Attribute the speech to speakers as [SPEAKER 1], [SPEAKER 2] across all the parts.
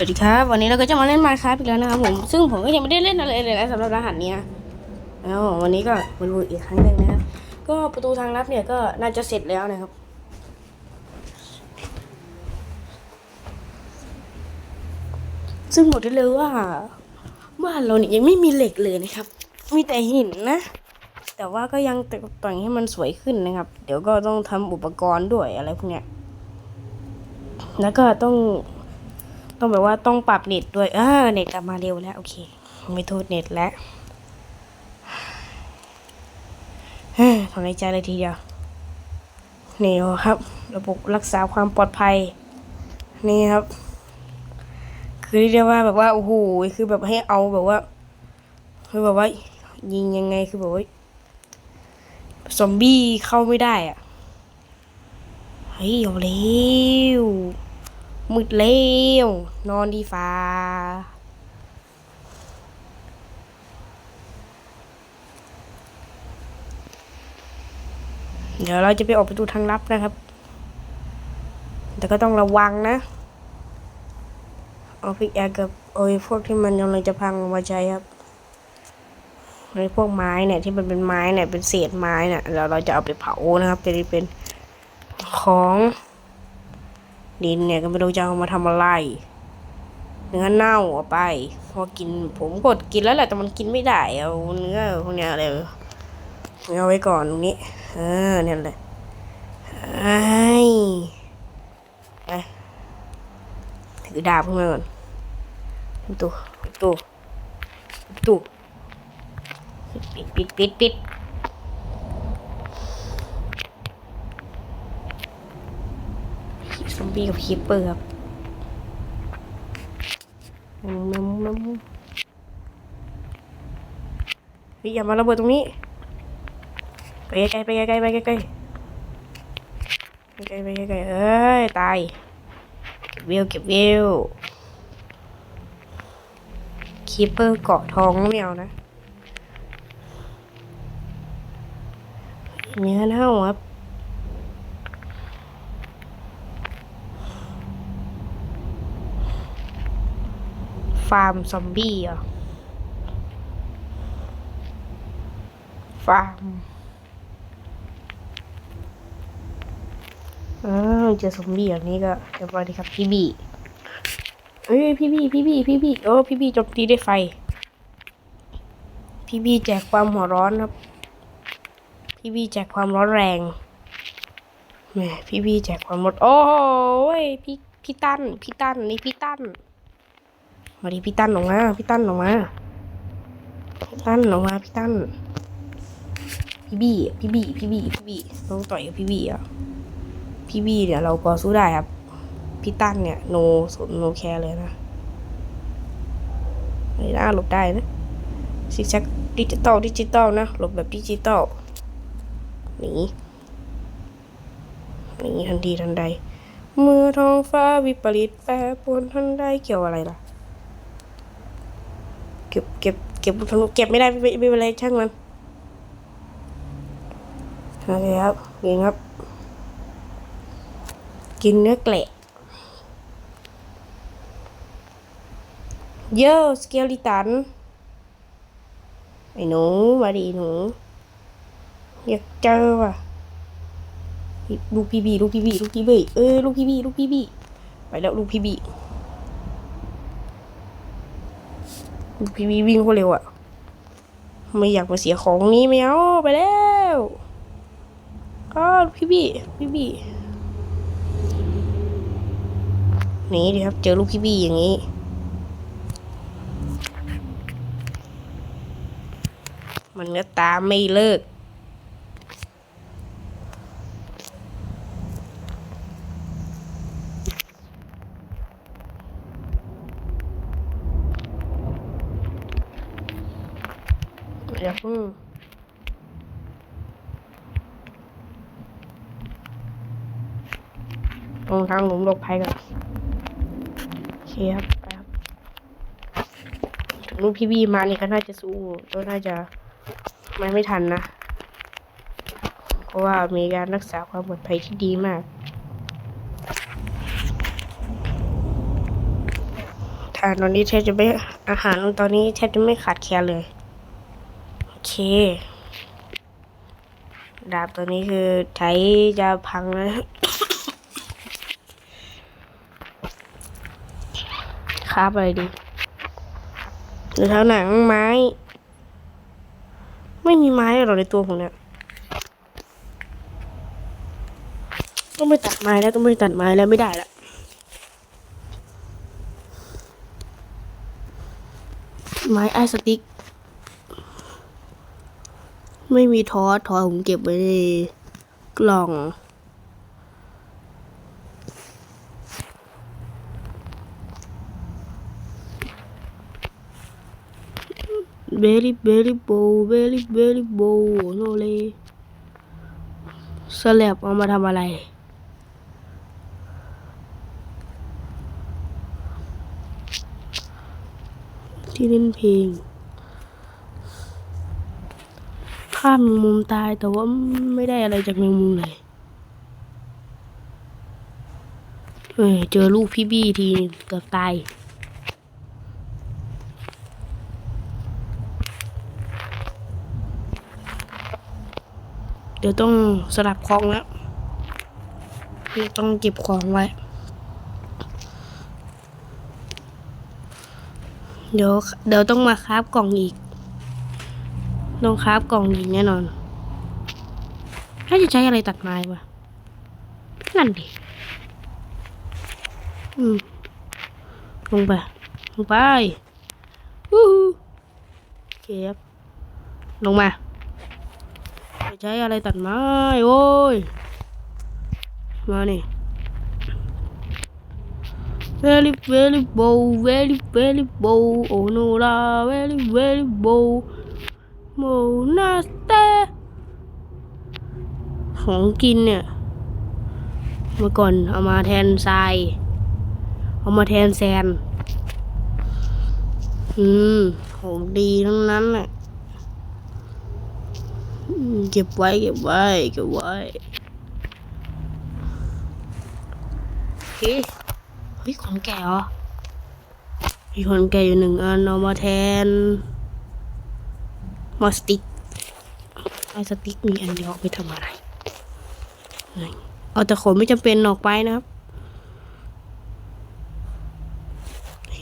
[SPEAKER 1] สวัสดีครับ วันนี้เราก็จะมาเล่นมาครับอีกแล้วนะครับผมซึ่งผมก็ยังไม่ได้เล่นอะไรเลยนะสำหรับรหัสเนี้ยแล้ววันนี้ก็มาดูอีกครั้งหนึ่งนะครับก็ประตูทางลับเนี่ยก็น่าจะเสร็จแล้วนะครับ ซึ่งบอกได้เลยว่าบ้านเราเนี่ยยังไม่มีเหล็กเลยนะครับ มีแต่หินนะ แต่ว่าก็ยังตกแต่งให้มันสวยขึ้นนะครับ เดี๋ยวก็ต้องทำอุปกรณ์ด้วยอะไรพวกเนี้ยแล้วก็ต้อง ต้องแบบว่าต้องปรับเน็ตด้วยเออเน็ตกลับมาเร็วแล้วโอเค ไม่โทษเน็ตแล้วเฮ้ยถอนหายใจเลยทีเดียวนี่ครับ ระบบรักษาความปลอดภัย นี่ครับ คือเรียกว่าแบบว่าโอ้โหคือแบบให้เอาแบบว่า คือแบบว่า ยิงยังไงคือแบบว่าซอมบี้เข้าไม่ได้อะเฮ้ยเอาเร็ว มืดเร็วนอนดีฟ้า เดี๋ยวเราจะไปออกประตูทางลับนะครับ แต่ก็ต้องระวังนะ เอาพิกแอร์กับโอ้ยพวกที่มันกำลังจะพังมาใช้ครับในพวกไม้เนี่ยที่มันเป็นไม้เนี่ยเป็นเศษไม้เนี่ยเราเราจะเอาไปเผานะครับจะได้เป็นของ ดินเนี่ยก็ไม่รู้จะเอามาทำอะไรเนื้อเน่าเอาไป พอกินผมกดกินแล้วแหละแต่มันกินไม่ได้เอาเนื้อพวกเนี้ยอะไรเอาไว้ก่อนตรงนี้ เออเนี่ยแหละไอ้ไปถือดาบขึ้นมาก่อนตูปิดประตูปิดประตูปิดปิดปิดปิด ซอมบี้กับคีปเปอร์ครับน้ำน้ำน้ำเฮ้ยอย่ามาระเบิดตรงนี้ ไปไกลๆไปไกลๆไปไกลๆไปไกลๆไปไกลๆเอ้ย ตาย เก็บวิวเก็บวิวคีปเปอร์เกาะทองไม่เอานะเนื้อเน่าครับ ฟาร์มซอมบี้เหรอ ฟาร์มอ้าวเจอซอมบี้อย่างนี้ก็เรียบร้อยดีครับพี่บีเอ้ยพี่บีพี่บีพี่บีโอ้พี่บีจมตีได้ไฟ พี่บีแจกความหัวร้อนครับ พี่บีแจกความร้อนแรงแหมพี่บีแจกความหมด โอ้ยพี่พี่ตั้นพี่ตั้นนี่พี่ตั้น มาดิพี่ตั้นออกมาพี่ตั้นออกมาพี่ตั้นออกมาพี่ตั้นพี่บี้พี่บี้พี่บี้พี่บี้ต้องต่อยกับพี่บี้อะพี่บี้เนี่ยเราพอสู้ได้ครับ พี่ตั้นเนี่ยโนสนโนแคร์เลยนะไม่น่าหลบได้นะซิกแซกดิจิตอลดิจิตอลนะหลบแบบดิจิตอลหนีหนีทันทีทันใดเมื่อท้องฟ้าวิปริตแปรปรวนทันใดเกี่ยวอะไรล่ะ เก็บเก็บไม่ได้ไม่ไม่ไม่เป็นไรช่างมันโอเคครับกินครับ กินเนื้อแกละเยอะสเกลิตันไอ้หนูมาดีหนูอยากเจอว่ะลูกพี่บีลูกพี่บีลูกพี่บีเออลูกพี่บีลูกพี่บีไปแล้วลูกพี่บี พี่วีวิ่งโคตรเร็วอะไม่อยากมาเสียของนี้ไม่เอาไปแล้วก็พี่บี้พี่บี้หนี่ดีครับ เจอลูกพี่บี้อย่างนี้มันก็ตามไม่เลิก เดี๋ยวเพิ่งตรงทางหลุมหลบภัยก่อนโอเคครับไปครับถึงลูกพี่บีมานี่ก็น่าจะสู้ก็น่าจะไม่ไม่ทันนะเพราะว่ามีการรักษาความปลอดภัยที่ดีมาก ทานตอนนี้แทบจะไม่อาหารตอนนี้แทบจะไม่ขาดแคลนเลยโอเค ดาบตัวนี้คือใช้จะพังนะคาบอะไรดี หรือเท้าหนังไม้ ไม่มีไม้หรอในตัวผมเนี่ยต้องไปตัดไม้แล้วต้องไปตัดไม้แล้วไม่ได้ละไม้ไอสติ๊ก ไม่มีทอสทอสผมเก็บไว้ในกล่อง เบลี่เบลี่โบเบลี่เบลี่โบโนเลสแลบเอามาทำอะไรที่เล่นเพลง ข้ามมุมตายแต่ว่าไม่ได้อะไรจากแมงมุมเลยเอ้ยเจอลูกพี่บี้ทีเกือบตายเดี๋ยวต้องสลับของแล้ว ต้องเก็บของไว้ เดี๋ยวเดี๋ยวต้องมาคราฟกล่องอีก ต้องคราฟกล่องอีกแน่นอนถ้าจะใช้อะไรตัดไม้วะนั่นดิอืมลงไปลงไปวู้ฮู้โอเคครับลงมาจะใช้อะไรตัดไม้โอ้ยมานี่ very very bow very very bow oh no la very very bow mo na ste ของกินเนี่ยเมื่อก่อนเอามาแทนทราย เอามาแทนแซน อืมของดีทั้งนั้นแหละเก็บไว้เก็บไว้เก็บไว้เฮ้ยเฮ้ยของแก่เหรอมีคนแก่อยู่หนึ่งอันเอามาแทน มาสติกไอสติกมีอันเดียวไปทำอะไร เอาแต่ขนไม่จำเป็นออกไปนะครับ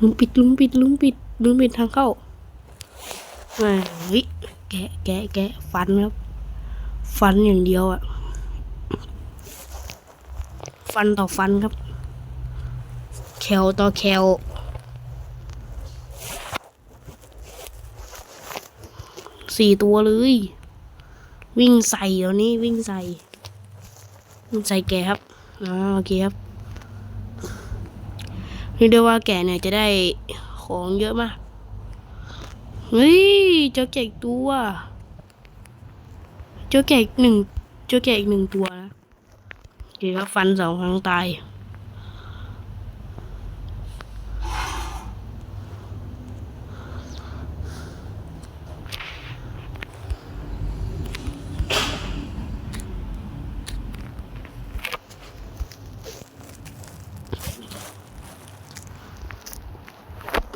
[SPEAKER 1] ลุมปิดลุมปิดลุมปิดลุมปิดทางเข้าเฮ้ยแกะแกะแกะฟันครับ ฟันอย่างเดียวอะฟันต่อฟันครับแคลต่อแคล สี่ตัวเลย วิ่งใส่เดี๋ยวนี้วิ่งใส่วิ่งใส่แกครับอ่าโอเคครับเรียกได้ว่าแกเนี่ยจะได้ของเยอะมากเฮ้ยเจ้าแกะอีกตัวเจ้าแกะอีกหนึ่งเจ้าแกะอีกหนึ่งตัวนะโอเคครับฟันสองครั้งตาย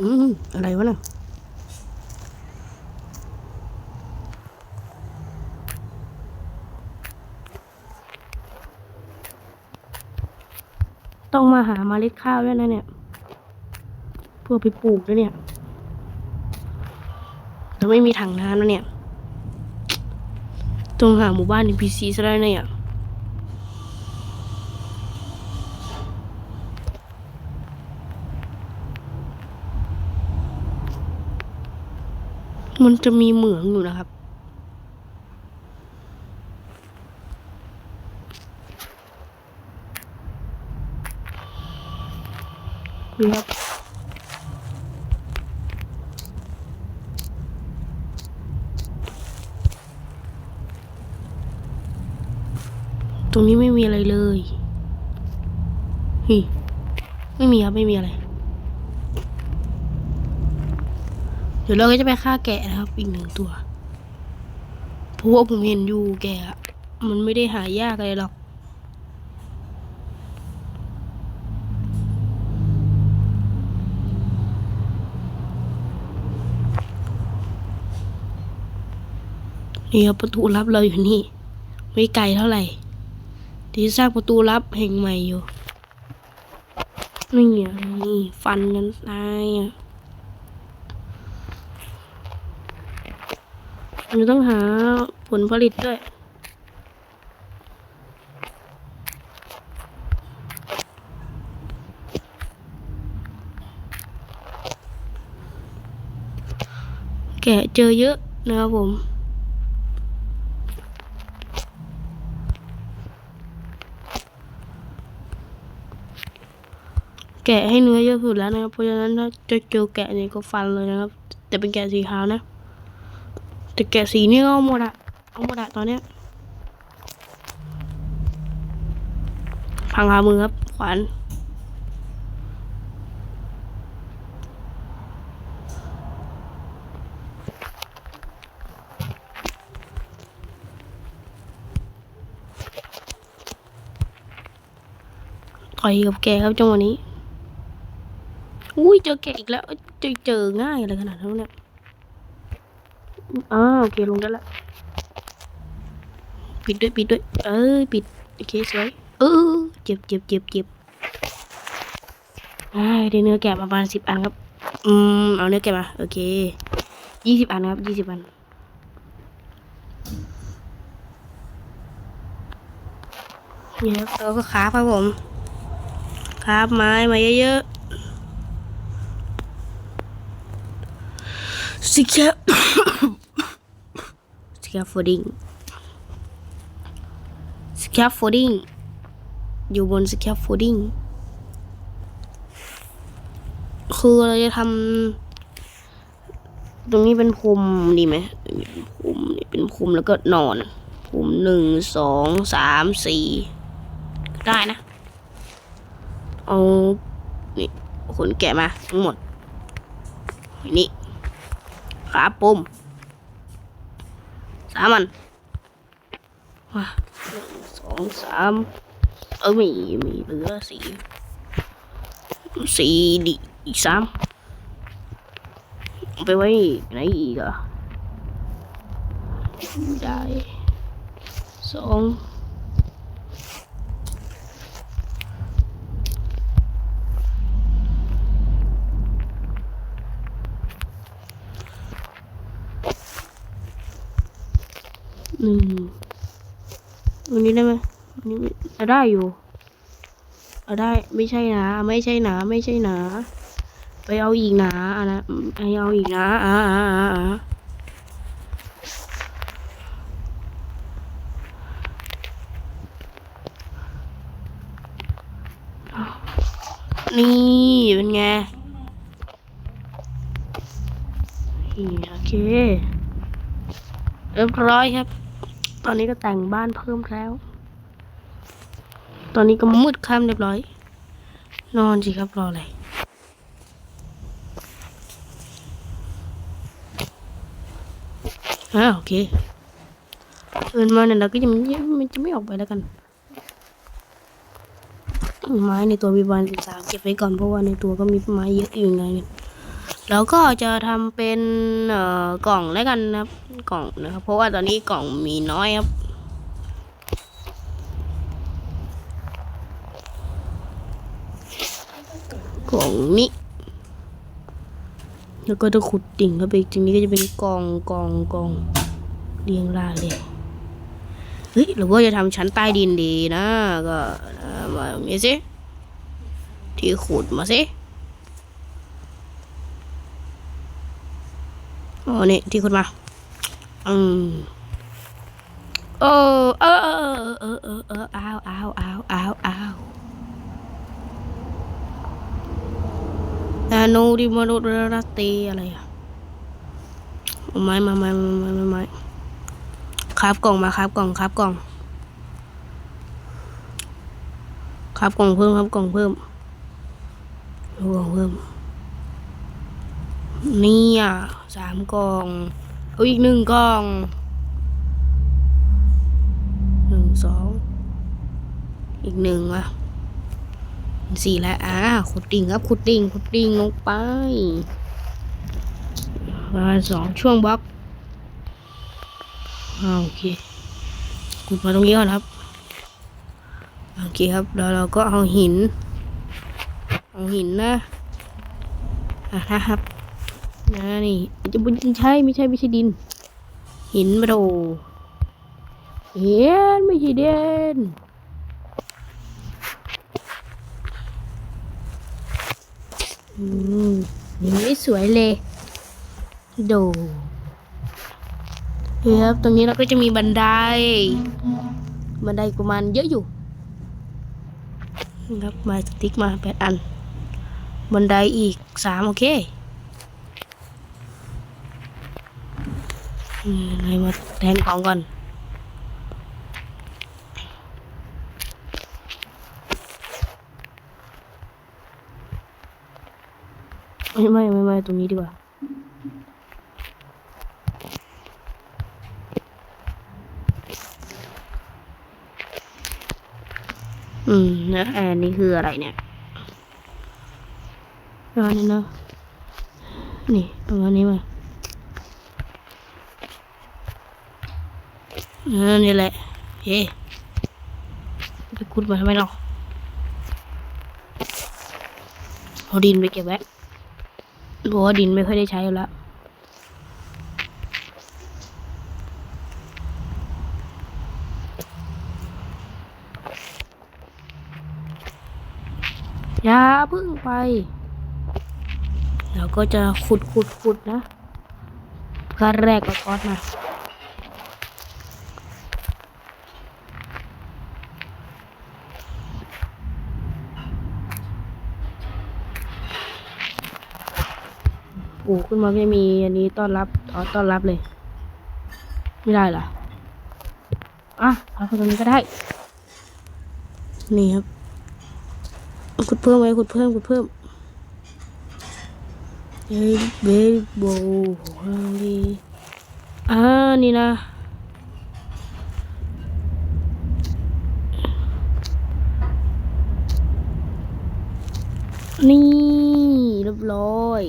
[SPEAKER 1] อืมอะไรวะน่ะต้องมาหามาเล็ดข้าวด้วยนะเนี่ยเพื่อไปปลูกด้วยเนี่ยแต่ไม่มีถังน้ำแล้วเนี่ยต้องหาหมู่บ้าน NPC ซะแล้วเนี่ย มันจะมีเหมืองอยู่นะครับนี่ครับตรงนี้ไม่มีอะไรเลยฮิไม่มีครับ ไม่มีอะไร เดี๋ยวเราก็จะไปฆ่าแกะนะครับ อีกหนึ่งตัวเพราะว่าผมเห็นอยู่แกะมันไม่ได้หายากเลยหรอก นี่ครับประตูลับเราอยู่นี่ ไม่ไกลเท่าไหร่ ที่สร้างประตูลับแห่งใหม่อยู่ นี่นี่ฟันกันตายอะ เราต้องหาผลผลิตด้วย แกะเจอเยอะนะครับผมแกะให้เนื้อเยอะสุดแล้วนะครับ เพราะฉะนั้นถ้าจะเจอแกะเนี่ยก็ฟันเลยนะครับ แต่เป็นแกะสีขาวนะ แต่แกะสีนี่ก็เอาหมดอะเอาหมดอะตอนเนี้ยพังคามือครับ ขวานต่อยกับแกครับจังหวะนี้ อุ้ยเจอแกอีกแล้ว เจอเจอง่ายอะไรขนาดนั้นเนี่ย อ่าโอเคลงได้ละปิดด้วยปิดด้วย เอ้ยปิดโอเคสวยเออเจ็บเจ็บเจ็บเจ็บอ่าได้เนื้อแกะประมาณสิบอันครับ อืมเอาเนื้อแกะมาโอเคยี่สิบอันครับยี่สิบอันนี่ครับเราก็ขาครับผมครับไม้มาเยอะๆสิแคปส แคปโฟดิ้งสแคปโฟดิ้งอยู่บนสแคปโฟดิ้งคือเราจะทำตรงนี้เป็นพรมดีไหมเป็นพรมนี่เป็นพรมแล้วก็นอนพรมหนึ่งสองสามสี่ได้นะ เอานี่ขนแกะมาทั้งหมด นี่ขาปุ่ม สามอันมาหนึ่งสองสามเออมีมีเหลือสี่สี่ดีอีกสามไปไว้ไหนอีกอะได้สอง หนึ่งวั นนี้ได้ไหมวันนี้ไม่ได้อยู่เอาได้ไม่ใช่หนาไม่ใช่หนาไม่ใช่หนาไปเอาอีกหนาอะนะ ไปเอาอีกหนาอ่าอ่าอ่าอ่านี่เป็นไงนี่โอเคเรียบร้อยครับ ตอนนี้ก็แต่งบ้านเพิ่มแล้ว ตอนนี้ก็มืดค่ำเรียบร้อย นอนสิครับรออะไรอ่าโอเคเอินมาเนี่ยเราก็จะมันจะไม่ออกไปแล้วกัน ไม้ในตัวมีประมาณสิบสามเก็บไว้ก่อนเพราะว่าในตัวก็มีไม้เยอะอยู่ไง แล้วก็จะทำเป็นเอ่อกล่องแล้วกันนะครับ กล่องนะครับ เพราะว่าตอนนี้กล่องมีน้อยครับ กล่องนี้ แล้วก็จะขุดดิ่งเข้าไปทีนี้ก็จะเป็นกล่องกล่องกล่องเรียงรายเลยเฮ้ยหรือว่าจะทำชั้นใต้ดินดีนะ ก็มาอย่างนี้สิที่ขุดมาสิ อ๋อนี่ที่คุณมา อืมเออเออเออเออเออเอออ้าวอ้าวอ้าวอ้าวอ้าวนาโนดิมโนดราเตอะไรอะเอาไม้มาไม้ไม้ไม้ไม้ครับกล่องมาครับกล่องครับกล่อง ครับกล่องเพิ่มครับกล่องเพิ่มเอากล่องเพิ่ม เนี่อะสามกล่องเอาอีกหนึ่งกล่องหนึ่งสองอีกหนึ่งอะสี่แล้วอ่าขุดดิ่งครับขุดดิ่งขุดดิ่งลงไปประมาณสองช่วงบล็อกอโอเคขุดมาตรงนี้ก่อนครับโอเคครับแล้วเราก็เอาหิน เอาหินนะอะนะครับ นะนี่จะบุญใช่ไม่ใช่ไม่ใช่ดิน หินมาโดเห็นไม่ใช่เด่นอืมนไม่สวยเลยโดเฮ้ยครับตรงนี้เราก็จะมีบันได บันไดประมาณเยอะอยู่นะครับมาสติ๊กมาแปดอัน บันไดอีกสามโอเค มอะไรมาแทนของก่อนไม่ไม่ไม่ไม่ตรงนี้ดีกว่าอืมแล้วแอนนี่คืออะไรเนี่ยประมาณนี้เนาะนี่ประมาณนี้มาอ่า นี่แหละ เฮ้จะขุดมาทำไมเราเอาดินไปเก็บไว้เพราะว่าดินไม่ค่อยได้ใช้แล้วอย่าเพึ่งไป เราก็จะขุดขุดขุดนะขั้นแรกก็ทอดมา โอ้ขึ้นมาไม่มีอันนี้ต้อนรับทอต้อนรับเลย ไม่ได้เหรออะทอดตรงนี้ก็ได้ นี่ครับขุดเพิ่มไว้ขุดเพิ่มขุดเพิ่มเฮ้ยเบย์โบฮังดีอ่านี่นะนี่เรียบร้อย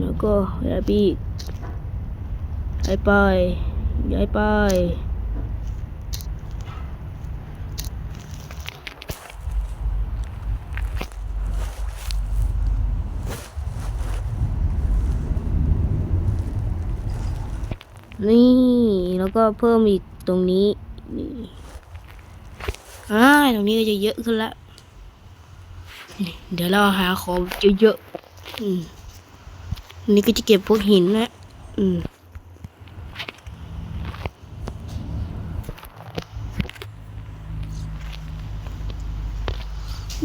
[SPEAKER 1] แล้วก็ย้ายปีกย้ายไปย้ายไปนี่แล้วก็เพิ่มอีกตรงนี้นี่อ่าตรงนี้ก็จะเยอะขึ้นละ เดี๋ยวเราหาของเยอะๆอืม นี่ก็จะเก็บพวกหินนะอืม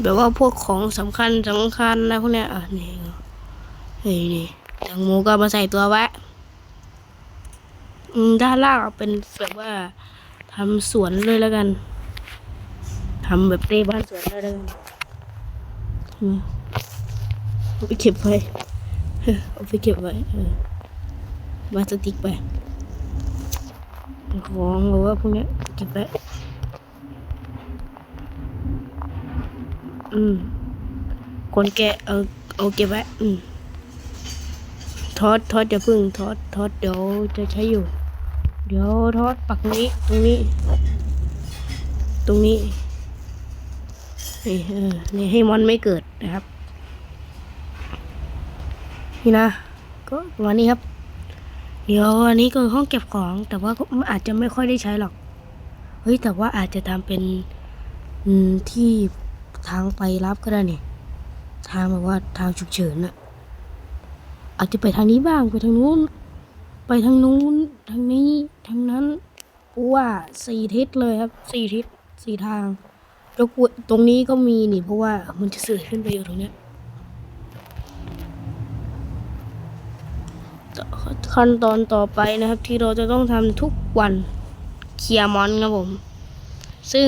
[SPEAKER 1] แบบว่าพวกของสำคัญสำคัญนะพวกเนี้ยอะนี่นี่นี่แตงโมก็มาใส่ตัวไว้อืมด้านล่างเป็นแบบว่าทำสวนเลยแล้วกันทำแบบเต้บ้านสวนเลยแล้วกันอืมไปเก็บไว้ เอาไปเก็บไว้เออมาสติกไปของหรือว่าพวกนี้เก็บไว้อืมคนแกะเอาเอาเก็บไว้อืมทอดทอดจะพึ่งทอดทอดเดี๋ยวจะใช้อยู่ เดี๋ยวทอดปักนี้ ตรงนี้ ตรงนี้นี่เออนี่ให้มอนไม่เกิดนะครับ นี่นะ ก็ประมาณนี้ครับ เดี๋ยวอันนี้ก็ห้องเก็บของ แต่ว่าอาจจะไม่ค่อยได้ใช้หรอก เฮ้ย แต่ว่าอาจจะทำเป็นที่ทางไปรับก็ได้เนี่ยทางแบบว่าทางฉุกเฉินอะอาจจะไปทางนี้บ้างไปทางนู้น ไปทางนู้น ทางนี้ทางนั้นเพราะว่าสี่ทิศเลยครับสี่ทิศสี่ทางแล้วกูตรงนี้ก็มีนี่เพราะว่ามันจะสื่อขึ้นไปอยู่ตรงเนี้ยต่อ ขั้นตอนต่อไปนะครับ ที่เราจะต้องทำทุกวันเคลียร์มอนครับผม ซึ่ง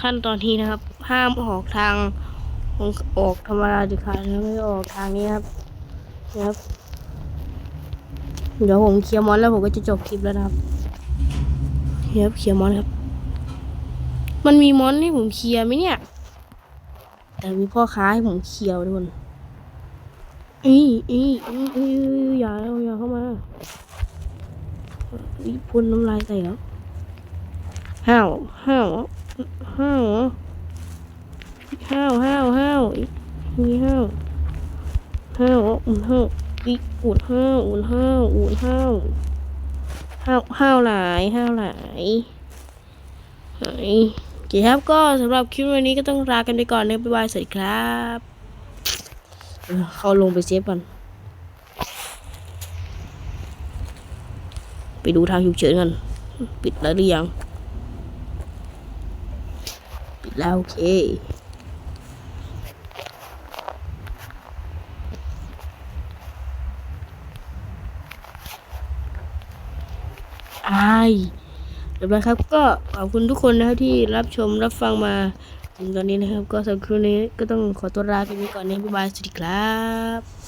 [SPEAKER 1] ขั้นตอนนี้นะครับ ห้ามออกทางออกธรรมดาเด็ดขานะไม่ออกทางนี้ครับนะครับ เดี๋ยวผมเคลียร์มอนแล้วผมก็จะจบคลิปแล้วนะครับเฮียบเคลียร์มอนครับ มันมีมอนให้ผมเคลียร์ไหมเนี่ย แต่มีพ่อค้าให้ผมเคลียร์ทุกคน อีอีอีอีอย่าอย่าเข้ามานี่พ่นน้ำลายใส่แล้วห้าวห้าวห้าวห้าวห้าวห้าวอีนี่ห้าวห้าวอุ่นห้าวอีอุ่นห้าวอุ่นห้าวอุ่นห้าวห้าวห้าวหลายห้าวหลายหายโอเคครับก็สำหรับคลิปวันนี้ก็ต้องลากันไปก่อนนะบ๊ายบายสวัสดีครับ เข้าลงไปเซฟก่อนไปดูทางฉุกเฉินกัน ปิดแล้วหรือยัง ปิดแล้วโอเคอายเรียบร้อยครับ ก็ขอบคุณทุกคนนะครับที่รับชมรับฟังมา ตอนนี้นะครับ ก็สำหรับคลิปนี้ก็ต้องขอตัวลาไปก่อนนะบ๊ายบายสวัสดีครับ